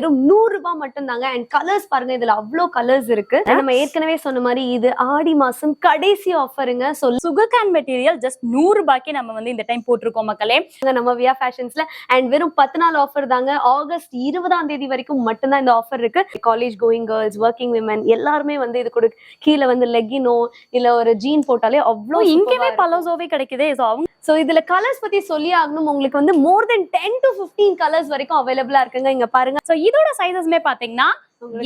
வெறும் நூறு ரூபாய் மட்டும் தாங்க அண்ட் கலர்ஸ் பாருங்க இதுல அவ்வளோ கலர்ஸ் இருக்கு. நம்ம ஏற்கனவே சொன்ன மாதிரி இது ஆடி மாசம் கடைசி ஆஃபருங்க ஸோ சுகர்கான் மெட்டீரியல் ஜஸ்ட் நூறு ரூபாய்க்கு நம்ம வந்து இந்த டைம் போட்டிருக்கோம் மக்களே. நம்ம வியா ஃபேஷன்ஸ்ல அண்ட் வெறும் பத்து நாள் ஆஃபர் தாங்க. ஆகஸ்ட் இருபதாம் தேதி வரைக்கும் மட்டும்தான் இந்த ஆஃபர் இருக்கு. College going girls working women எல்லாருமே வந்து இது கொடு கீழே வந்து லெகினோ இல்ல ஒரு ஜீன் போட்டாலே அவ்வளோ இங்கேயுமே பலோசோவே கிடைக்குதே. ஸோ அவங்க ஸோ இதுல கலர்ஸ் பத்தி சொல்லி ஆகணும். உங்களுக்கு வந்து more then ten to fifteen colours வரைக்கும் அவைலபிளா இருக்குங்க. இங்க பாருங்க. ஸோ இதோட சைஸஸ்மே பாத்தீங்கன்னா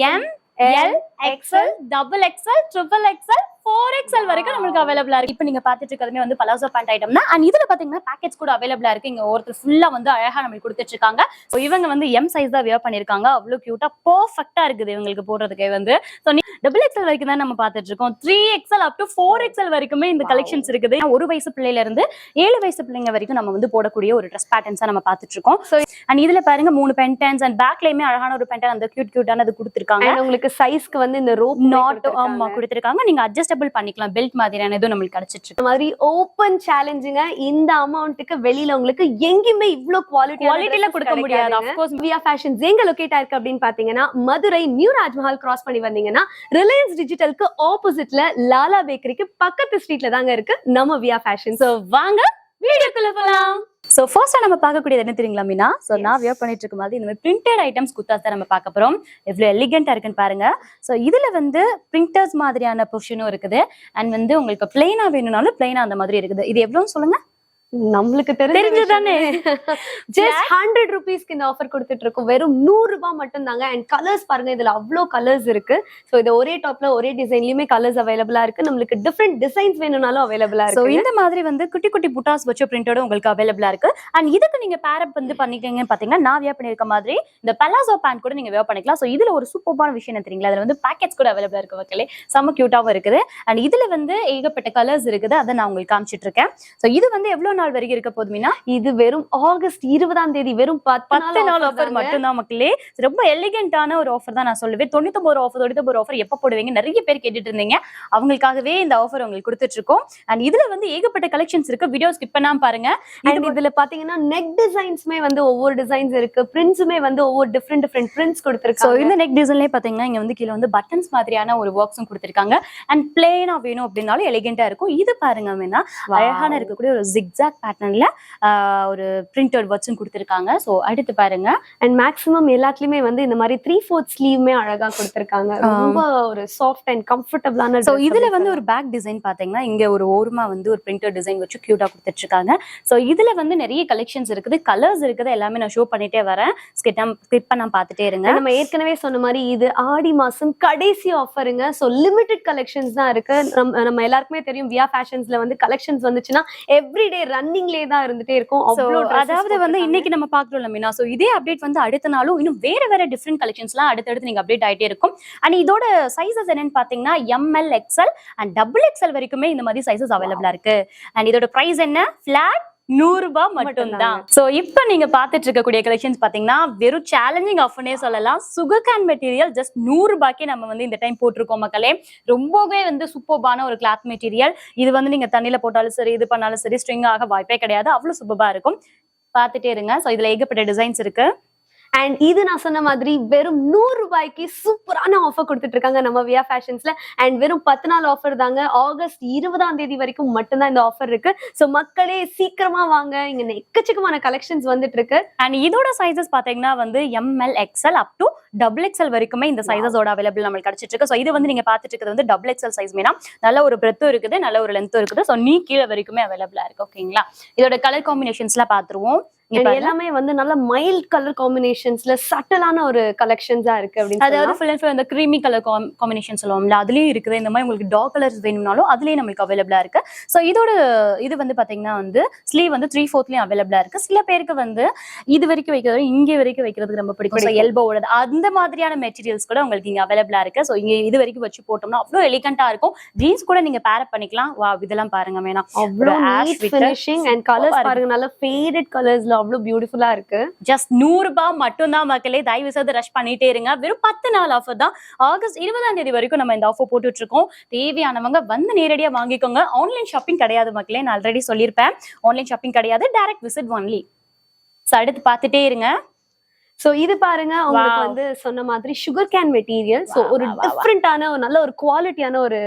M L XL double XL triple XL four XL வரைக்கும் நம்மளுக்கு அவைலபிளா இருக்கு. இப்போ நீங்க பாத்துட்டு இருக்கிறதுமே வந்து பலாசோ பேண்ட் ஐட்டம் தான். அண்ட் இதுல பாத்தீங்கன்னா பேக்கெட்ஸ் கூட அவைலபிளா இருக்கு. இங்க ஒருத்தர் ஃபுல்லா வந்து அழகா நம்மளுக்கு கொடுத்துட்டு இருக்காங்க. ஸோ இவங்க வந்து எம் சைஸ் தான் வியர் பண்ணிருக்காங்க அவ்வளவு கியூட்டா பர்ஃபெக்டா இருக்குது இவங்களுக்கு போடுறதுக்கே வந்து. ஸோ டபுள் எக்ஸ்எல் வரைக்கும் தான் நம்ம பாத்துட்டு இருக்கோம். Three XL up to four XL வரைக்குமே இந்த. கலெக்ஷன்ஸ் இருக்குது. ஒரு வயசு பிள்ளையில இருந்து ஏழு வயசு பிள்ளைங்க வரைக்கும் நம்ம வந்து போடக்கூடிய ஒரு ட்ரெஸ் பேட்டர்ன்ஸா நம்ம பாத்துட்டு இருக்கோம். So, அண்ட் இதுல பாருங்க மூணு பென்டன்ஸ் அண்ட் பேக்லயுமே அழகான ஒரு பென்டன் அந்த கியூட் கியூட்டானது கொடுத்துருக்காங்க. And உங்களுக்கு சைஸ்க்கு வந்து இந்த ரோப் நாட் ஆமா கொடுத்துருக்காங்க. நீங்க அட்ஜஸ்டபிள் பண்ணிக்கலாம். பெல்ட் மாதிரியான இதுவும் நம்மளுக்கு கிடைச்சிட்டு இருக்கு. மாதிரி ஓப்பன் சேலஞ்சுங்க இந்த அமௌண்ட்டுக்கு வெளியில உங்களுக்கு எங்கேயுமே இவ்ளோ குவாலிட்டி குவாலிட்டில கொடுக்க முடியாது அப்கோர்ஸ் வியா ஃபேஷன்ஸ் எங்க லொகேட் ஆயிருக்கு அப்படின்னு பாத்தீங்கன்னா மதுரை நியூ ராஜ்மஹால் கிராஸ் பண்ணி வந்தீங்கன்னா ரிலையன்ஸ் டிஜிட்டலுக்கு ஆப்போசிட்ல லாலா பேக்கரிக்கு பக்கத்து ஸ்ட்ரீட்ல தாங்க இருக்கு நம்ம வியா ஃபேஷன்ஸ் சோ வாங்க வீடியோக்குள்ள போலாம். சோ ஃபர்ஸ்ட் நம்ம பார்க்கக்கூடியது என்ன தெரியுங்களா மீனா? சோ நான் வியர் பண்ணிட்டு இருக்கும் போது இந்த மாதிரி பிரிண்டட் ஐட்டம்ஸ் குத்தாஸ் தான் நம்ம பார்க்க போறோம். எவ்வளவு எலிகென்ட்டா இருக்குன்னு பாருங்க. சோ இதுல வந்து பிரிண்டர்ஸ் மாதிரியான பொசிஷனும் இருக்குது. அண்ட் வந்து உங்களுக்கு பிளைனா வேணும்னாலும் பிளைனா அந்த மாதிரி இருக்குது. இது எவ்வளவுன்னு சொல்லுங்க? நம்மளுக்கு தெரிஞ்சதுதானே? ஜஸ்ட் ஹண்ட்ரட் ருபீஸ்க்கு இந்த ஆஃபர் கொடுத்துட்டு இருக்கோம் வெறும் நூறு ரூபாய் மட்டும் தாங்க அண்ட் கலர்ஸ் பாருங்க இதுல அவ்வளோ கலர்ஸ் இருக்கு. ஸோ இது ஒரே டாப்ல ஒரே டிசைன்லயுமே கலர்ஸ் அவைலபிளா இருக்கு. நம்மளுக்கு டிஃப்ரெண்ட் டிசைன்ஸ் வேணும்னாலும் அவைலபிளா இருக்கு இந்த மாதிரி வந்து குட்டி குட்டி புட்டாஸ் வச்ச பிரிண்டோட உங்களுக்கு அவைலபிளா இருக்கு. அண்ட் இதுக்கு நீங்க பேரப் வந்து பண்ணிட்டீங்கன்னு பாத்தீங்கன்னா நான் வியர் பண்ணிருக்க மாதிரி இந்த பலாசோ பேண்ட் கூட நீங்க வியர் பண்ணிக்கலாம். சோ இதுல ஒரு சூப்பரான விஷயம் என்ன தெரியுங்களா? அதுல வந்து பேக்கெட்ஸ் கூட அவைலபிளா இருக்கு மக்களே. செம்ம கியூட்டாவும் இருக்குது. அண்ட் இதுல வந்து ஏகப்பட்ட கலர்ஸ் இருக்குது. அதை நான் உங்களுக்கு காமிச்சிட்டு இருக்கேன் சோ இது வந்து எவ்வளவு நாள் வரைக்கும் இருக்க போதுமீனா இது வெறும் ஆகஸ்ட் இருபதாம் தேதி வெறும் பத்து நாள் ஆஃபர். மட்டும்தான் மக்களே. ரொம்ப எலிகென்ட்டான ஒரு ஆஃபர் தான் நான் சொல்லுவேன். தொண்ணூத்தொம்பது ஆஃபர் தொண்ணூத்தொம்பது ஆஃபர் எப்போ போடுவீங்க? நிறைய பேர் கேட்டுட்டு இருந்தீங்க. அவங்களுக்காகவே இந்த ஆஃபர் உங்களுக்கு கொடுத்துட்டு இருக்கோம். அண்ட் இதுல வந்து ஏகப்பட்ட கலெக்ஷன்ஸ் இருக்கு. வீடியோ ஸ்கிப் பண்ணாம பாருங்க. அண்ட் இதுல பாத்தீங்கன்னா நெக் டிசைன்ஸ்மே வந்து ஒவ்வொரு டிசைன்ஸ் இருக்கு. பிரிண்ட்ஸுமே வந்து ஒவ்வொரு டிஃப்ரெண்ட் டிஃப்ரெண்ட் பிரிண்ட்ஸ் சோ கொடுத்துருக்காங்க இந்த நெக் டிசைன்லயே பாத்தீங்கன்னா இங்க வந்து கீழ வந்து பட்டன்ஸ் மாதிரியான ஒரு ஒர்க்ஸும் கொடுத்திருக்காங்க. அண்ட் பிளேனா வேணும் அப்படின்னாலும் எலிகென்ட்டா இருக்கும். இது பாருங்க அழகான இருக்கக்கூடிய ஒரு ஜிக்ஸாக் பேட்டர்ன்ல ஒரு பிரிண்டட் ஒர்க்ஸும் கொடுத்திருக்காங்க. சோ அடுத்து பாருங்க. அண்ட் மேக்ஸிமம் எல்லாத்துலயுமே வந்து இந்த மாதிரி த்ரீ ஃபோர்த் ஸ்லீவ்மே அழகா கொடுத்துருக்காங்க. ரொம்ப ஒரு சாஃப்ட் அண்ட் கம்ஃபர்டபுளான சோ இதுல வந்து ஒரு பேக் டிசைன் பாத்தீங்கன்னா இங்க ஒரு ஓரமா வந்து ஒரு பிரிண்டட் டிசைன் வச்சு கியூட்டா கொடுத்துட்டு இருக்காங்க சோ இதுல வந்து நிறைய கலெக்ஷன்ஸ் இருக்குது. கலர்ஸ் இருக்குது. எல்லாமே நான் ஷோ பண்ணிட்டே வரேன். ஸ்கிப் பண்ண பாத்துட்டே இருங்க. நம்ம ஏற்கனவே சொன்ன மாதிரி இது ஆடி மாசம் கடைசி ஆஃபருங்க ஸோ லிமிடெட் கலெக்ஷன்ஸ் தான் இருக்கு. நம்ம நம்ம எல்லாருக்குமே தெரியும் வியா ஃபேஷன்ஸ்ல வந்து கலெக்ஷன்ஸ் வந்துச்சுன்னா எவ்ரிடே ரன்னிங்லேயே தான் இருந்துட்டே இருக்கும். அதாவது வந்து. இன்னைக்கு நம்ம பாக்குறோம்ல மீனா. சோ இதே அப்டேட் வந்து அடுத்த நாளும் இன்னும் வேற வேற டிஃப்ரெண்ட் கலெக்ஷன்ஸ்லாம் அடுத்தடுத்து நீங்க அப்டேட் ஆயிட்டே இருக்கும். அண்ட் இதோட சைஸஸ் என்னன்னு பாத்தீங்கன்னா M L XL and double XL வரைக்குமே இந்த மாதிரி சைஸஸ் அவைலபிளா இருக்கு. அண்ட் இதோட பிரைஸ் என்ன? ஃபிளாட் நூறு ரூபாய் மட்டும்தான் சோ இப்போ நீங்க பாத்துட்டு இருக்கக்கூடிய கலெக்ஷன்ஸ் பாத்தீங்கன்னா வெறும் சேலஞ்சிங் ஆஃபர்னே சொல்லலாம். சுகர்கான் மெட்டீரியல் ஜஸ்ட் நூறு ரூபாய்க்கே நம்ம வந்து இந்த டைம் போட்டிருக்கோம் மக்களே. ரொம்பவே வந்து சூப்பர்பான ஒரு கிளாத் மெட்டீரியல் இது வந்து நீங்க தண்ணியில போட்டாலும் சரி இது பண்ணாலும் சரி ஸ்ட்ரிங் ஆக வாய்ப்பே கிடையாது. அவ்வளவு சூப்பரா இருக்கும். பாத்துட்டே இருங்க. சோ இதுல ஏகப்பட்ட டிசைன்ஸ் இருக்கு. அண்ட் இது நான் சொன்ன மாதிரி வெறும் நூறு ரூபாய்க்கு சூப்பரான ஆஃபர் கொடுத்துட்டு இருக்காங்க நம்ம வியா ஃபேஷன்ஸ்ல அண்ட் வெறும் பத்து நாள் ஆஃபர் தாங்க. ஆகஸ்ட் இருபதாம் தேதி வரைக்கும் மட்டும்தான் இந்த ஆஃபர் இருக்கு. ஸோ மக்களே சீக்கிரமா வாங்க. இங்க எக்கச்சக்கமான கலெக்ஷன்ஸ் வந்துட்டு இருக்கு அண்ட் இதோட சைஸஸ் பாத்தீங்கன்னா வந்து M L XL up to double XL வரைக்குமே இந்த சைஸஸோட அவைலபிள் நம்மளுக்கு கிடைச்சிட்டு இருக்கு ஸோ இது வந்து நீங்க பாத்துட்டு இருக்கிறது வந்து டபுள் எக்ஸ்எல் சைஸ் மீனா. நல்ல ஒரு பிரெத்தும் இருக்குது நல்ல ஒரு லென்த்தும் இருக்குது. ஸோ நீ கீழே வரைக்குமே அவைலபிளா இருக்கு ஓகேங்களா இதோட கலர் காம்பினேஷன்ஸ்லாம் பாத்துருவோம். எல்லாமே வந்து நல்ல மைல்ட் கலர் காம்பினேஷன்ஸ்ல சட்டலான ஒரு கலெக்ஷன்ஸா இருக்கு அப்படின்னு அதாவது. ஃபுல் அண்ட் ஃபுல் அந்த க்ரீமி கலர் காம்பினேஷன் சொல்லுவோம்ல அதுலயும் இருக்குது. இந்த மாதிரி உங்களுக்கு டார்க் கலர்ஸ் வேணும்னாலும் அதுலயும் நம்மளுக்கு அவைலபிளா இருக்கு. ஸோ இதோட இது வந்து பாத்தீங்கன்னா வந்து ஸ்லீவ் வந்து த்ரீ ஃபோர்த்லயும் அவைலபிளா இருக்கு. சில பேருக்கு வந்து இது வரைக்கும் வைக்கிறது இங்கே வரைக்கும் வைக்கிறதுக்கு ரொம்ப பிடிக்கும். ஸோ. எல்போவோட அந்த மாதிரியான மெட்டீரியல்ஸ் கூட உங்களுக்கு இங்க அவைலபிளா இருக்கு. ஸோ இங்க இது வரைக்கும் வச்சு போட்டோம்னா அவ்வளோ எலிகண்டா இருக்கும். ஜீன்ஸ் கூட நீங்க பேரப் பண்ணிக்கலாம். வா இதெல்லாம் பாருங்க வேணாம் அவ்வளோ அண்ட் கலர்ஸ் பாருங்க நல்ல ஃபேடட் கலர்ஸ்ல அவ்வளோ பியூட்டிஃபுல்லா இருக்கு. ஜஸ்ட் நூறு ரூபாய் மட்டும்தான் மக்களே தயவு செய்து ரஷ் பண்ணிட்டே இருங்க. வெறும் பத்து நாள் ஆஃபர் தான். ஆகஸ்ட் இருபதாம் தேதி வரைக்கும் நம்ம இந்த ஆஃபர் போட்டுட்டு இருக்கோம் தேவையானவங்க வந்து நேரடியா வாங்கிக்கோங்க. ஆன்லைன் ஷாப்பிங் கிடையாது மக்களே நான் ஆல்ரெடி சொல்லியிருப்பேன். ஆன்லைன் ஷாப்பிங் கிடையாது டைரக்ட் விசிட் ஒன்லி ஸோ அடுத்து பார்த்துட்டே இருங்க. சோ இது பாருங்க உங்களுக்கு. வந்து சொன்ன மாதிரி sugar cane material so Wow, ஒரு. டிஃப்ரெண்டான ஒரு நல்ல ஒரு குவாலிட்டியான ஒரு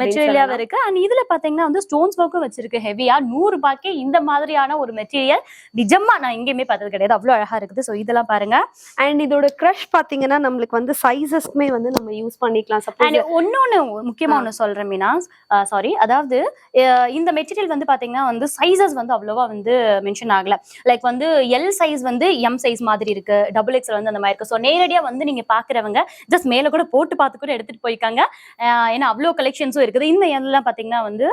மெட்டீரியலாவே சொல்லலாம். இருக்கு. அண்ட் இதுல பாத்தீங்கன்னா வந்து ஸ்டோன்ஸ் ஒர்க்கும் வச்சிருக்கு ஹெவியா நூறு ரூபாய்க்கு இந்த மாதிரியான ஒரு மெட்டீரியல் நிஜமா நான் எங்கேயுமே பார்த்தது கிடையாது. அவ்வளவு அழகா இருக்குது. சோ இதெல்லாம் பாருங்க. அண்ட் இதோட க்ரஷ் பாத்தீங்கன்னா நம்மளுக்கு வந்து சைஸஸ்க்குமே வந்து நம்ம யூஸ் பண்ணிக்கலாம். சப்போஸ் ஒன்னொன்னு முக்கியமா. ஒண்ணு சொல்றேன் மீனா. சாரி அதாவது இந்த மெட்டீரியல் வந்து பாத்தீங்கன்னா வந்து சைஸஸ் வந்து அவ்வளவா வந்து மென்ஷன் ஆகல. லைக் வந்து எல் சைஸ் வந்து எம் சைஸ் மாதிரி இருக்கு. டபுள் எக்ஸ்எல் வந்து அந்த மாதிரி இருக்கு. ஸோ நேரடியா வந்து நீங்க பாக்குறவங்க ஜஸ்ட் மேல கூட போட்டு பார்த்து கூட எடுத்துட்டு போய்க்காங்க அஹ் ஏன்னா அவ்வளோ கலெக்ஷன்ஸும் இருக்குது. இந்த எல்லாம் பாத்தீங்கன்னா வந்து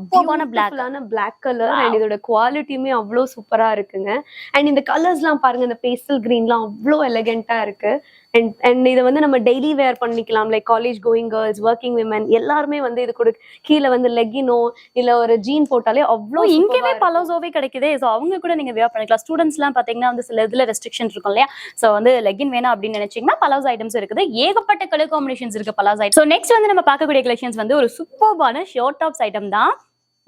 superb-ஆன black. Black colour. அண்ட் இதோட குவாலிட்டியுமே அவ்வளோ சூப்பரா இருக்குங்க. அண்ட் இந்த கலர்ஸ்லாம் பாருங்க இந்த பேஸ்டல் கிரீன்லாம் அவ்வளோ எலகென்ட்டா இருக்கு. அண்ட் அண்ட் இதை வந்து நம்ம டெய்லி வேர் பண்ணிக்கலாம். Like college going girls working women எல்லாருமே வந்து இது கூட கீழே வந்து லெக்கினோ இல்ல ஒரு ஜீன் போட்டாலே அவ்வளோ இங்கேயுமே பலோசோவே கிடைக்குதே. ஸோ அவங்க கூட நீங்க வியர் பண்ணிக்கலாம். ஸ்டூடெண்ட்ஸ்லாம் பாத்தீங்கன்னா வந்து சில இதுல ரெஸ்ட்ரிக்ஷன் இருக்கும். இல்லையா? ஸோ வந்து லெகின் வேணும் அப்படின்னு நினைச்சீங்கன்னா பலாஸ் ஐட்டம்ஸ் இருக்குது. ஏகப்பட்ட கலர் காம்பினேஷன்ஸ் இருக்கு பலாஸ் ஐட்டம் ஸோ நெக்ஸ்ட் வந்து நம்ம பார்க்கக்கூடிய கலெக்ஷன்ஸ் வந்து ஒரு சூப்பர்பான ஷோர்ட் டாப்ஸ் ஐட்டம் தான்.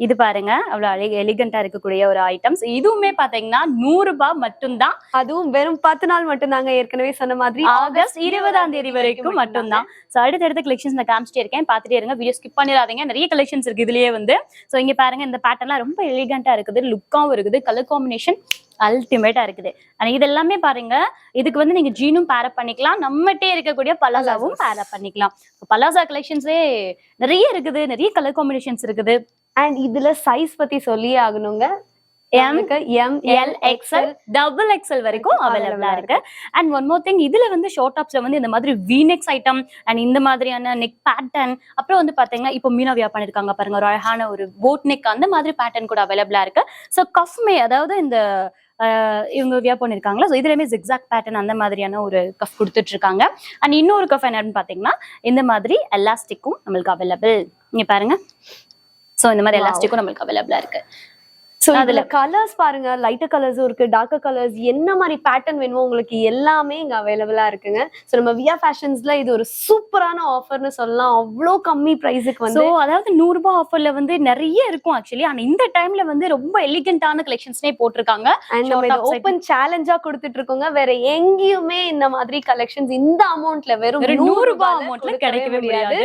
இது பாருங்க அவ்வளவு அழகு எலிகண்டா இருக்கக்கூடிய ஒரு ஐட்டம்ஸ் இதுவுமே பாத்தீங்கன்னா நூறு ரூபாய் மட்டும்தான். அதுவும் வெறும் பத்து நாள் மட்டும்தாங்க ஏற்கனவே சொன்ன மாதிரி. ஆகஸ்ட் இருபதாம் தேதி வரைக்கும் மட்டும்தான். ஸோ அடுத்தடுத்த கலெக்ஷன்ஸ் நான் காமிச்சிட்டே இருக்கேன். பார்த்துட்டே இருங்க. வீடியோ ஸ்கிப் பண்ணிடாதீங்க. நிறைய கலெக்ஷன்ஸ் இருக்கு இதுலயே வந்து. ஸோ இங்க பாருங்க இந்த பேட்டர்ன்லாம் ரொம்ப எலிகண்டா இருக்குது. லுக்காவும் இருக்குது. கலர் காம்பினேஷன் அல்டிமேட்டா இருக்குது. ஆனா இது எல்லாமே பாருங்க இதுக்கு வந்து நீங்க ஜீனும் பேரப் பண்ணிக்கலாம். நம்மகிட்டே இருக்கக்கூடிய பலாசாவும் பேரப் பண்ணிக்கலாம். பலாசா கலெக்ஷன்ஸே நிறைய இருக்குது. நிறைய கலர் காம்பினேஷன்ஸ் இருக்குது. அண்ட் இதுல சைஸ் பத்தி சொல்லியே ஆகணுங்க. டபுள் எக்ஸ்எல் வரைக்கும் அவைலபிளா இருக்கு. அண்ட் ஒன் மோர் திங் இதுல வந்து ஷார்ட் டாப்ஸ்ல வந்து இந்த மாதிரி வீனெக்ஸ் ஐட்டம் அண்ட் இந்த மாதிரியான நெக் பேட்டர்ன் அப்புறம் வந்து பாத்தீங்கன்னா இப்போ மீனா வியா பண்ணிருக்காங்க பாருங்க. ஒரு அழகான ஒரு போட் நெக் அந்த மாதிரி பேட்டர்ன் கூட அவைலபிளா இருக்கு. ஸோ கஃப்மே அதாவது இந்த இவங்க வியா பண்ணிருக்காங்களா? ஸோ இதுலயுமே ஜிக்ஸாக் பேட்டர்ன் அந்த மாதிரியான ஒரு கஃப் கொடுத்துட்டு இருக்காங்க அண்ட் இன்னொரு கஃப் என்னன்னு பாத்தீங்கன்னா இந்த மாதிரி எலாஸ்டிக்கும் நம்மளுக்கு அவைலபிள் இங்க பாருங்க. ஸோ இந்த மாதிரி. எலாஸ்டிக்கும் நம்மளுக்கு அவைலபிளா இருக்கு. சோ அதுல கலர்ஸ் பாருங்க லைட்டர் கலர்ஸும் இருக்கு டார்க்கர் கலர்ஸ் என்ன மாதிரி பேட்டர்ன் வேணுமோ உங்களுக்கு எல்லாமே இங்க அவைலபிளா இருக்குங்க. சோ நம்ம வியா ஃபேஷன்ஸ்ல இது ஒரு சூப்பரான ஆஃபர்னு சொல்லலாம். அவ்வளோ கம்மி பிரைஸுக்கு வந்து அதாவது நூறு ரூபாய் ஆஃபர்ல வந்து நிறைய இருக்கும் ஆக்சுவலி ஆனா இந்த டைம்ல வந்து ரொம்ப எலிகண்டான கலெக்ஷன்ஸ்னே போட்டிருக்காங்க. அண்ட் நம்ம இதை. ஓப்பன் சேலஞ்சா கொடுத்துட்டு இருக்கோங்க வேற எங்கேயுமே இந்த மாதிரி கலெக்ஷன்ஸ் இந்த அமௌண்ட்ல வெறும் வெறும் நூறு நூறு ரூபாய் ரூபாய் அமௌண்ட்ல கிடைக்கவே முடியாது.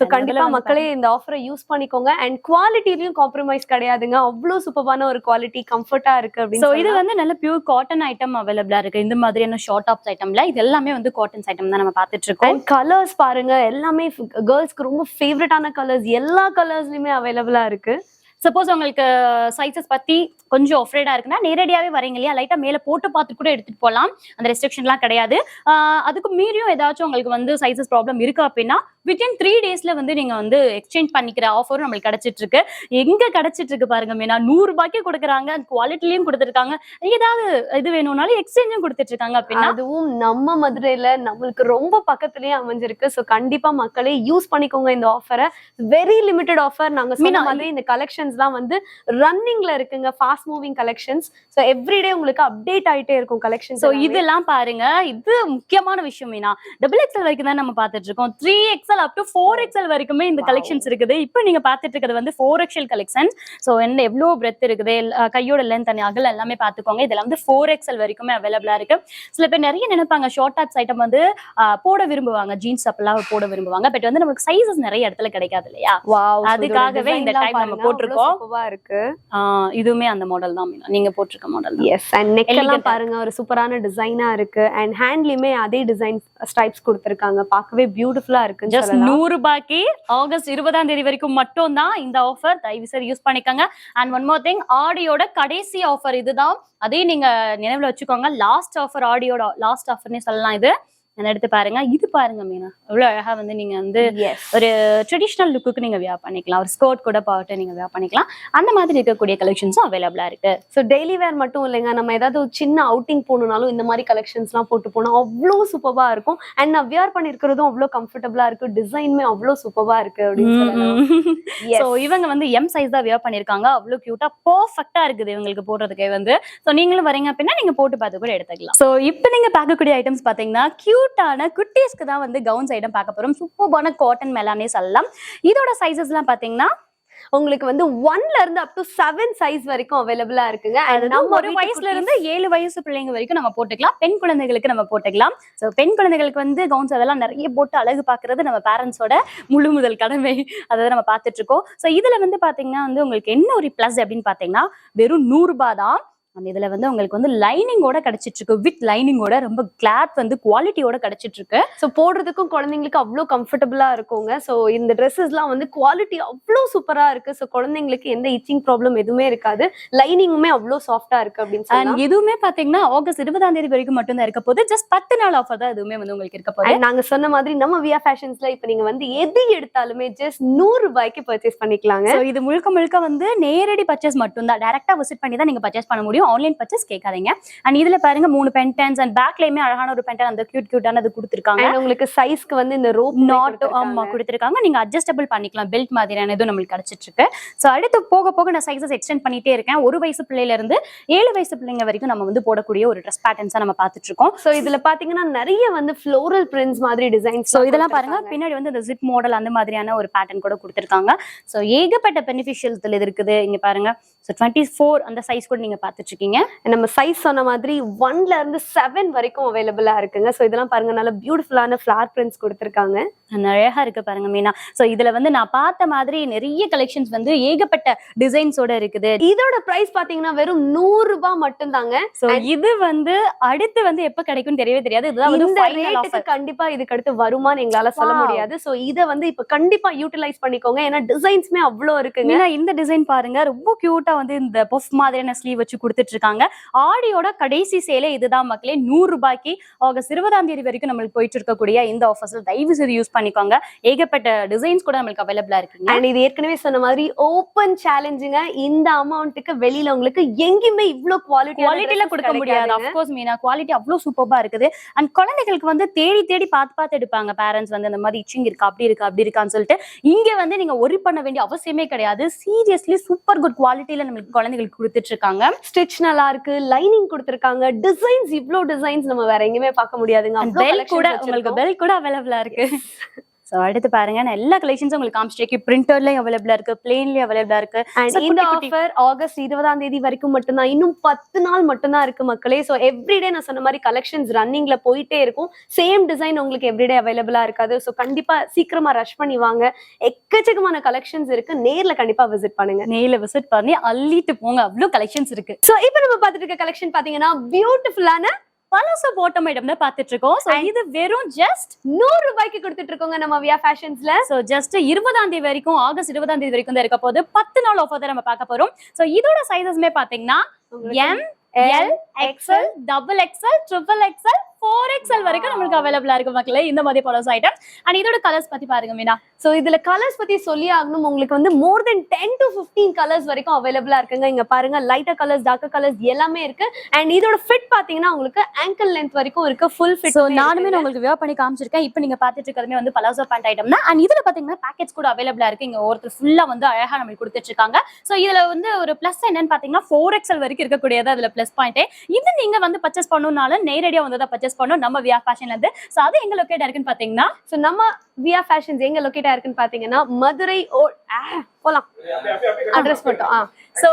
சோ And கண்டிப்பா மக்களே இந்த ஆஃபரை யூஸ் பண்ணிக்கோங்க. அண்ட் குவாலிட்டிலயும் காம்ப்ரமைஸ் கிடையாதுங்க. அவ்வளோ சூப்பரான ஒரு குவாலிட்டி கம்ஃபர்ட்டா இருக்கு அப்படின்னு இது. வந்து நல்ல பியூர் காட்டன் ஐட்டம் அவைலபிளா இருக்கு. இந்த மாதிரியான ஷார்ட் டாப்ஸ் ஐட்டம்ல இது எல்லாமே வந்து காட்டன்ஸ் ஐட்டம் தான் நம்ம பாத்துட்டு இருக்கோம் கலர்ஸ் பாருங்க எல்லாமே கேர்ள்ஸ்க்கு ரொம்ப ஃபேவரட்டான கலர்ஸ் எல்லா கலர்ஸ்லயுமே அவைலபிளா இருக்கு. சப்போஸ் உங்களுக்கு சைஸஸ் பத்தி கொஞ்சம் ஒஃப்ரேடா இருக்குன்னா நேரடியாவே வரீங்க இல்லையா? லைட்டா மேல போட்டு பார்த்து கூட எடுத்துட்டு போகலாம் அந்த ரெஸ்ட்ரிக்ஷன்லாம் கிடையாது. அதுக்கு மீறியும் ஏதாச்சும் உங்களுக்கு வந்து சைஸஸ் ப்ராப்ளம் இருக்கு அப்படின்னா வித்தின் த்ரீ டேஸ்ல வந்து நீங்க வந்து எக்ஸ்சேஞ்ச் பண்ணிக்கிற ஆஃபரும் நம்மளுக்கு கிடைச்சிட்டு இருக்கு எங்க கிடைச்சிட்டு இருக்கு பாருங்க மீனா? நூறு ரூபாய்க்கு கொடுக்குறாங்க குவாலிட்டிலயும் கொடுத்துருக்காங்க. ஏதாவது இது வேணும்னாலும் எக்ஸ்சேஞ்சும் கொடுத்துட்டு இருக்காங்க அப்படின்னா அதுவும் நம்ம மதுரையில நம்மளுக்கு ரொம்ப பக்கத்துலயே அமைஞ்சிருக்கு. சோ கண்டிப்பா மக்களே யூஸ் பண்ணிக்கோங்க இந்த ஆஃபரை வெரி லிமிடெட் ஆஃபர் நாங்க சொன்ன மாதிரி இந்த கலெக்ஷன்ஸ்லாம் வந்து ரன்னிங்ல இருக்குங்க. Fast moving collections so everyday உங்களுக்கு அப்டேட் ஆயிட்டே இருக்கும் கலெக்ஷன்ஸ் சோ இதெல்லாம் பாருங்க. இது முக்கியமான விஷயம் மீனா. டபுள் எக்ஸ்எல் வரைக்கும் தான் நம்ம பாத்துட்டு இருக்கோம். Three XL up to four XL வரைக்குமே இந்த. கலெக்ஷன்ஸ் இருக்குது. இப்போ நீங்க பாத்துட்டு இருக்கிறது வந்து ஃபோர் எக்ஸ்எல் கலெக்ஷன் சோ என்ன எவ்வளவு பிரெத் இருக்குது? கையோட லென்த் தனி அகல் எல்லாமே பாத்துக்கோங்க இதெல்லாம் வந்து ஃபோர் எக்ஸ்எல் வரைக்குமே அவைலபிளா இருக்கு. சில பேர் நிறைய நினைப்பாங்க ஷார்ட் டாப்ஸ் ஐட்டம் வந்து போட விரும்புவாங்க. ஜீன்ஸ் அப்பெல்லாம் போட விரும்புவாங்க. பட் வந்து நமக்கு சைஸஸ் நிறைய இடத்துல கிடைக்காது இல்லையா? அதுக்காகவே இந்த time நம்ம போட்டிருக்கோம். இருக்கு. இதுவுமே அந்த மாடல் தான் நீங்க போட்டிருக்க மாடல் எஸ் அண்ட் நெக் எல்லாம் பாருங்க ஒரு சூப்பரான டிசைனா இருக்கு. அண்ட் ஹேண்ட்லயுமே அதே டிசைன் ஸ்ட்ரைப்ஸ் கொடுத்திருக்காங்க. பார்க்கவே பியூட்டிஃபுல்லா இருக்குன்னு ஜஸ்ட் நூறு ரூபாய்க்கு ஆகஸ்ட் இருபதாம் தேதி வரைக்கும் மட்டும் தான் இந்த ஆஃபர் தயவு செய்து யூஸ் பண்ணிக்கோங்க. அண்ட் ஒன் மோர் திங் ஆடியோட கடைசி ஆஃபர் இதுதான். அதையும் நீங்க நினைவுல வச்சுக்கோங்க. லாஸ்ட் ஆஃபர் ஆடியோட லாஸ்ட் ஆஃபர்னே சொல்லலாம் இது. நான் எடுத்து பாருங்க. இது பாருங்க மீனா. எவ்வளவு அழகா வந்து நீங்க வந்து ஒரு ட்ரெடிஷ்னல் லுக்குக்கு நீங்க வியா பண்ணிக்கலாம். ஒரு ஸ்கர்ட் கூட பாட்டு நீங்க வியா பண்ணிக்கலாம். அந்த மாதிரி இருக்கக்கூடிய கலெக்ஷன்ஸும் அவைலபிளா இருக்கு. ஸோ டெய்லி வேர் மட்டும் இல்லைங்க. நம்ம ஏதாவது ஒரு சின்ன அவுட்டிங் போகணும்னாலும் இந்த மாதிரி கலெக்ஷன்ஸ்லாம் போட்டு போனா அவ்வளோ சூப்பரா இருக்கும். அண்ட் நான் வியர் பண்ணிருக்கிறதும் அவ்வளோ கம்ஃபர்டபுளா இருக்கு. டிசைனுமே அவ்வளோ சூப்பரா இருக்கு அப்படின்னு சோ இவங்க வந்து எம் சைஸ் தான் வியர் பண்ணிருக்காங்க. அவ்வளவு கியூட்டா பெர்ஃபெக்ட்டா இருக்குது இவங்களுக்கு போடுறதுக்கே வந்து. சோ நீங்களும் வரீங்க அப்படின்னா நீங்க போட்டு பார்த்து கூட எடுத்துக்கலாம். சோ இப்போ நீங்க பார்க்கக்கூடிய ஐட்டம்ஸ் பாத்தீங்கன்னா கியூட்டான குட்டீஸ்க்கு தான் வந்து கவுன்ஸ் ஐட்டம் பார்க்க போறோம். சூப்பர்பான காட்டன் மேலானே சொல்லலாம் இதோட சைஸஸ் எல்லாம் பாத்தீங்கன்னா உங்களுக்கு வந்து ஒன்ல இருந்து அப் டு செவன் சைஸ் வரைக்கும் அவைலபிளா இருக்குங்க. நம்ம ஒரு வயசுல இருந்து ஏழு வயசு பிள்ளைங்க வரைக்கும் நம்ம போட்டுக்கலாம். பெண் குழந்தைகளுக்கு நம்ம போட்டுக்கலாம். சோ பெண் குழந்தைகளுக்கு வந்து கவுன்ஸ் அதெல்லாம் நிறைய போட்டு அழகு பாக்குறது நம்ம பேரண்ட்ஸோட முழு முதல் கடமை. அதை நம்ம பார்த்துட்டு இருக்கோம். சோ இதுல வந்து பாத்தீங்கன்னா வந்து உங்களுக்கு என்ன ஒரு பிளஸ் அப்படின்னு பாத்தீங்கன்னா வெறும் நூறு ரூபாய் தான். அந்த இதுல வந்து உங்களுக்கு வந்து லைனிங்கோட கிடைச்சிட்டு இருக்கு வித் லைனிங்கோட ரொம்ப கிளாத் வந்து குவாலிட்டியோட கிடைச்சிட்டு இருக்கு ஸோ போடுறதுக்கும் குழந்தைங்களுக்கு அவ்வளோ கம்ஃபர்டபுளா இருக்குங்க. ஸோ இந்த ட்ரெஸ்ஸஸ்லாம் வந்து குவாலிட்டி அவ்வளோ சூப்பரா இருக்கு. ஸோ குழந்தைங்களுக்கு எந்த இச்சிங் ப்ராப்ளம் எதுவுமே இருக்காது. லைனிங்குமே அவ்வளோ சாஃப்டா இருக்கு அப்படின்னு அண்ட் எதுவுமே பாத்தீங்கன்னா ஆகஸ்ட் இருபதாம் தேதி வரைக்கும் மட்டும் தான் இருக்க போகுது. ஜஸ்ட் பத்து நாள் ஆஃபர் தான் எதுவுமே வந்து உங்களுக்கு இருக்க போகுது. And நாங்க சொன்ன மாதிரி நம்ம வியா ஃபேஷன்ஸ்ல இப்போ நீங்க வந்து எது எடுத்தாலுமே ஜஸ்ட் நூறு ரூபாய்க்கு பர்ச்சேஸ் பண்ணிக்கலாங்க. இது முழுக்க முழுக்க வந்து நேரடி பர்ச்சேஸ் மட்டும் தான் டைரக்டா விசிட் பண்ணி தான் நீங்க பர்ச்சேஸ் பண்ண முடியும். ஆன்லைன் பர்ச்சேஸ் கேட்காதீங்க. அண்ட் இதுல பாருங்க மூணு பென்டன்ஸ் அண்ட் பேக்லயுமே அழகான ஒரு பென்டன் அந்த கியூட் கியூட்டான அது கொடுத்துருக்காங்க. உங்களுக்கு சைஸ்க்கு வந்து இந்த ரோப் நாட் ஆமா கொடுத்துருக்காங்க. நீங்க அட்ஜஸ்டபிள் பண்ணிக்கலாம். பெல்ட் மாதிரியான இதுவும் நம்மளுக்கு கிடைச்சிட்டு இருக்கு சோ அடுத்து போக போக நான் சைஸஸ் எக்ஸ்டெண்ட் பண்ணிட்டே இருக்கேன். ஒரு வயசு பிள்ளையில இருந்து ஏழு வயசு பிள்ளைங்க வரைக்கும் நம்ம வந்து போடக்கூடிய ஒரு ட்ரெஸ் பேட்டர்ன்ஸா நம்ம பார்த்துட்டு இருக்கோம் ஸோ இதுல பாத்தீங்கன்னா நிறைய வந்து ஃப்ளோரல் பிரிண்ட்ஸ் மாதிரி டிசைன்ஸ் ஸோ இதெல்லாம் பாருங்க. பின்னாடி வந்து இந்த ஜிப் மாடல் அந்த மாதிரியான ஒரு பேட்டர்ன் கூட கொடுத்துருக்காங்க. ஸோ ஏகப்பட்ட பெனிஃபிஷியல்ஸ் இதுல இருக்குது. இங்க பாருங்க. ஸோ டுவெண்ட்டி ஃபோர் அந்த சைஸ் கூட நீங்க பார்த்துட்டு இருக்கீங்க நம்ம சைஸ் சொன்ன மாதிரி ஒன்ல இருந்து செவன் வரைக்கும் அவைலபிளா இருக்குங்க. ஸோ இதெல்லாம் பாருங்க நல்ல பியூட்டிஃபுல்லான ஃபிளார் பிரிண்ட்ஸ் கொடுத்துருக்காங்க. அந்த அழகா இருக்கு பாருங்க மீனா. ஸோ இதுல வந்து நான் பார்த்த மாதிரி நிறைய கலெக்ஷன்ஸ் வந்து ஏகப்பட்ட டிசைன்ஸோட இருக்குது. இதோட பிரைஸ் பாத்தீங்கன்னா வெறும் நூறு ரூபாய் மட்டும்தாங்க. ஸோ இது வந்து அடுத்து வந்து எப்ப கிடைக்கும்னு தெரியவே தெரியாது. இதுதான் வந்து இந்த ரேட்டுக்கு offer. கண்டிப்பா இதுக்கு அடுத்து வருமான்னு எங்களால சொல்ல. முடியாது. சோ இத வந்து இப்ப கண்டிப்பா யூட்டிலைஸ் பண்ணிக்கோங்க. ஏன்னா டிசைன்ஸ்மே அவ்வளோ இருக்குங்க. இந்த டிசைன் பாருங்க ரொம்ப கியூட்டா வந்து இந்த பஃப் மாதிரியான ஸ்லீவ் வச்சு கொடுத்துட்டு இருக்காங்க ஆடியோட கடைசி சேலே இதுதான் மக்களே. நூறு ரூபாய்க்கு ஆகஸ்ட் இருபதாம் தேதி வரைக்கும் நம்மளுக்கு போயிட்டு இருக்கக்கூடிய இந்த ஆஃபர்ஸ்ல தயவு செய்து யூஸ் பண்ணிக்கோங்க. ஏகப்பட்ட டிசைன்ஸ் கூட நம்மளுக்கு அவைலபிளா இருக்குங்க. அண்ட் இது ஏற்கனவே சொன்ன மாதிரி ஓப்பன் சேலஞ்சுங்க இந்த அமௌண்ட்டுக்கு வெளியில உங்களுக்கு எங்கேயுமே இவ்ளோ குவாலிட்டி குவாலிட்டில கொடுக்க முடியாது. அஃப்கோர்ஸ் மீனா குவாலிட்டி அவ்வளவு சூப்பரா இருக்குது. அண்ட் குழந்தைகளுக்கு வந்து தேடி தேடி பார்த்து பார்த்து எடுப்பாங்க. பேரண்ட்ஸ் வந்து இந்த மாதிரி இச்சிங் இருக்கா? அப்படி இருக்கா? அப்படி இருக்கான்னு சொல்லிட்டு. இங்க வந்து நீங்க ஒரி பண்ண வேண்டிய அவசியமே கிடையாது. சீரியஸ்லி சூப்பர் குட் குவாலிட்டியில நம்மளுக்கு குழந்தைகளுக்கு கொடுத்துட்டு இருக்காங்க ஸ்டிச் நல்லா இருக்கு லைனிங் கொடுத்திருக்காங்க. டிசைன்ஸ் இவ்ளோ டிசைன்ஸ் நம்ம வேற எங்கேயுமே பார்க்க முடியாதுங்க. பெல் கூட உங்களுக்கு. பெல் கூட அவைலபிளா இருக்கு. சோ அடுத்து பாருங்க. நான் எல்லா கலெக்ஷன்ஸும் உங்களுக்கு காமிச்சிருக்கேன் பிரிண்டர்லயும் அவைலபிளா இருக்கு. பிளேன்லயும் அவைலபிளா இருக்கு. இந்த. ஆஃபர் ஆகஸ்ட் இருபதாம் தேதி வரைக்கும் மட்டும்தான். இன்னும் பத்து நாள் மட்டும்தான் இருக்கு மக்களே. சோ எவ்ரிடே நான் சொன்ன மாதிரி கலெக்ஷன்ஸ் ரன்னிங்ல போயிட்டே இருக்கும். சேம் டிசைன் உங்களுக்கு எவ்ரிடே அவைலபிளா இருக்காது. சோ கண்டிப்பா சீக்கிரமா ரஷ் பண்ணி வாங்க. எக்கச்சக்கமான கலெக்ஷன்ஸ் இருக்கு. நேர்ல கண்டிப்பா விசிட் பண்ணுங்க. நேர்ல விசிட் பண்ணி அள்ளிட்டு போங்க. அவ்வளவு கலெக்ஷன்ஸ் இருக்கு. சோ இப்போ நம்ம பார்த்துட்டு இருக்க கலெக்ஷன் பாத்தீங்கன்னா பியூட்டிஃபுல்லான பலச போட்டம் ஐட்டம் தான் பாத்துட்டு இருக்கோம் So, இது வெறும் ஜஸ்ட் நூறு ரூபாய்க்கு கொடுத்துட்டு இருக்கோங்க நம்ம வியா ஃபேஷன்ஸ்ல சோ ஜஸ்ட் இருபதாம் தேதி வரைக்கும் ஆகஸ்ட் இருபதாம் தேதி வரைக்கும் தான் இருக்க போகுது. பத்து நாள் ஆஃபர் தான் நம்ம பார்க்க போறோம். சோ இதோட சைஸஸ்மே பாத்தீங்கன்னா M L XL double XL triple XL four XL வரைக்கும் நம்மளுக்கு அவைலபிளா இருக்கு மக்களே. இந்த மாதிரி பலஸ் ஐட்டம் அண்ட் இதோட கலர்ஸ் பத்தி பாருங்க மீனா. சோ இதுல கலர்ஸ் பத்தி சொல்லி ஆகணும். உங்களுக்கு வந்து more then ten to 15 colours வரைக்கும் அவைலபிளா இருக்குங்க. இங்க பாருங்க லைட்டர் கலர்ஸ் டார்க்கர் கலர்ஸ் எல்லாமே இருக்கு. அண்ட் இதோட ஃபிட் பாத்தீங்கன்னா உங்களுக்கு ஆங்கிள் லென்த் வரைக்கும் இருக்கு. ஃபுல் ஃபிட் சோ நானுமே நான் உங்களுக்கு வியர் பண்ணி காமிச்சிருக்கேன். இப்போ நீங்க பாத்துட்டு இருக்கிறதுமே வந்து பலாசோ பேண்ட் ஐட்டம் தான். அண்ட் இதுல பாத்தீங்கன்னா பேக்கெட்ஸ் கூட அவைலபிளா இருக்கு. இங்க ஒருத்தர் ஃபுல்லா வந்து அழகா நம்மளுக்கு கொடுத்துட்டு இருக்காங்க. சோ இதுல வந்து ஒரு பிளஸ் என்னன்னு பாத்தீங்கன்னா ஃபோர் எக்ஸ்எல் வரைக்கும் இருக்கக்கூடியது அதுல பிளஸ் பாயிண்டே இது நீங்க வந்து பர்ச்சேஸ் பண்ணணும்னாலும் நேரடியா வந்து தான் பர்ச்சேஸ் பண்ணணும் நம்ம வியா ஃபேஷன்ல இருந்து. சோ அது எங்க லொக்கேட் இருக்குன்னு பாத்தீங்கன்னா சோ நம்ம வியா ஃபேஷன்ஸ் எங்க லொகேட் ஆயிருக்குன்னு பாத்தீங்கன்னா மதுரை ஓ போலாம். அட்ரஸ் மட்டும் ஆ. சோ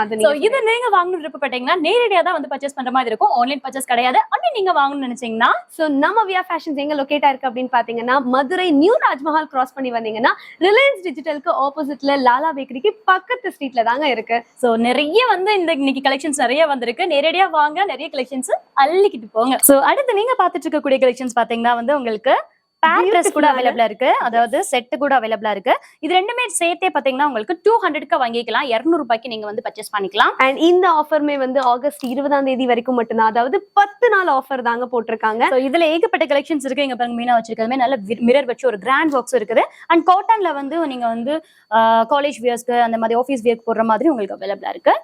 அது சோ இது நீங்க வாங்கணும் விருப்பப்பட்டீங்கன்னா நேரடியா தான் வந்து பர்ச்சேஸ் பண்ற மாதிரி இருக்கும். ஆன்லைன் பர்ச்சேஸ் கிடையாது. அப்படி நீங்க வாங்கணும்னு நினைச்சீங்கன்னா சோ நம்ம வியா ஃபேஷன்ஸ் எங்க லொகேட் ஆயிருக்கு அப்படின்னு பாத்தீங்கன்னா மதுரை நியூ ராஜ்மஹால் கிராஸ் பண்ணி வந்தீங்கன்னா ரிலையன்ஸ் டிஜிட்டலுக்கு ஆப்போசிட்ல லாலா பேக்கரிக்கு பக்கத்து ஸ்ட்ரீட்ல தாங்க இருக்கு. சோ நிறைய வந்து இந்த இன்னைக்கு கலெக்ஷன்ஸ் நிறைய வந்திருக்கு. நேரடியா வாங்க நிறைய கலெக்ஷன்ஸ் அள்ளிக்கிட்டு போங்க. சோ அடுத்து நீங்க பாத்துட்டு இருக்கக்கூடிய கலெக்ஷன்ஸ் பாத்தீங்கன்னா வந்து உங்களுக்கு பேண்ட் ட்ரெஸ் கூட அவைலபிளா இருக்கு. அதாவது செட் கூட அவைலபிளா இருக்கு. இது ரெண்டுமே சேர்த்தே பாத்தீங்கன்னா உங்களுக்கு டூ ஹண்ட்ரட்க்கு வாங்கிக்கலாம். இருநூறு ரூபாய்க்கு நீங்க வந்து பர்ச்சேஸ் பண்ணிக்கலாம். அண்ட் இந்த ஆஃபருமே வந்து ஆகஸ்ட் இருபதாம் தேதி வரைக்கும் மட்டும்தான். அதாவது பத்து நாள் ஆஃபர் தாங்க போட்டிருக்காங்க. இதுல ஏகப்பட்ட கலெக்ஷன்ஸ் இருக்கு. இங்க பாருங்க மீனா வச்சிருக்கதுமே நல்ல மிரர் வச்சு ஒரு கிராண்ட் ஒர்க்ஸ் இருக்குது. அண்ட் காட்டன்ல வந்து நீங்க வந்து காலேஜ் வியர்ஸ்க்கு அந்த மாதிரி ஆஃபீஸ் வியர்க்கு போடுற மாதிரி உங்களுக்கு அவைலபிளா இருக்கு.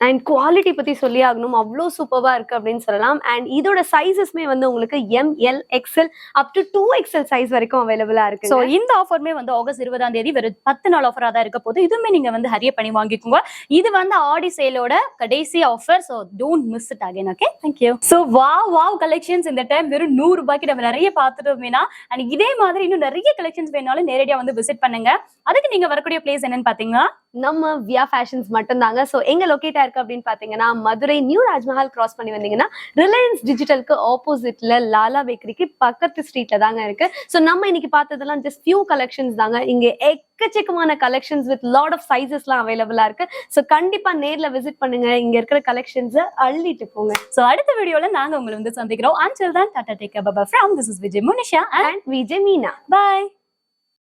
அண்ட் குவாலிட்டி பத்தி சொல்லி ஆகணும். அவ்வளோ சூப்பர்வா இருக்கு அப்படின்னு சொல்லலாம். அண்ட் இதோட சைஸஸ்மே வந்து உங்களுக்கு M L XL up to two XL size வரைக்கும் அவைலபிளா இருக்கு ஸோ இந்த ஆஃபருமே வந்து ஆகஸ்ட் இருபதாம் தேதி வெறும் பத்து நாள் ஆஃபரா தான் இருக்க போது இதுவுமே நீங்க வந்து ஹரிய பண்ணி வாங்கிக்கோங்க. இது வந்து ஆடி சேலோட கடைசி offer so don't miss it again okay thank you so wow wow collections இந்த டைம் வெறும் நூறு ரூபாய்க்கு நம்ம நிறைய பார்த்துட்டோம்னா அண்ட் இதே மாதிரி இன்னும் நிறைய கலெக்ஷன்ஸ் வேணாலும் நேரடியா வந்து விசிட் பண்ணுங்க. அதுக்கு நீங்க வரக்கூடிய பிளேஸ் என்னன்னு பாத்தீங்கன்னா நம்ம வியா ஃபேஷன்ஸ் மட்டும்தாங்க. ஸோ எங்க லொக்கேட்டா இருக்கு அப்படின்னு பாத்தீங்கன்னா மதுரை நியூ ராஜ்மஹால் கிராஸ் பண்ணி வந்தீங்கன்னா ரிலையன்ஸ் டிஜிட்டலுக்கு ஆப்போசிட்ல லாலா பேக்கரிக்கு பக்கத்து ஸ்ட்ரீட்ல தாங்க இருக்கு. ஸோ நம்ம இன்னைக்கு பார்த்ததெல்லாம் ஜஸ்ட் ஃபியூ கலெக்ஷன்ஸ் தாங்க. இங்க எக்கச்சக்கமான கலெக்ஷன்ஸ் வித் லாட் ஆஃப் சைசஸ்லாம் அவைலபிளா இருக்கு. ஸோ கண்டிப்பா நேர்ல விசிட் பண்ணுங்க. இங்க இருக்கிற கலெக்ஷன்ஸை அள்ளிட்டு போங்க. சோ அடுத்த வீடியோல நாங்க உங்களை வந்து சந்திக்கிறோம். Until then tata take Baba from this is Vijay Munisha and Vijay Meena bye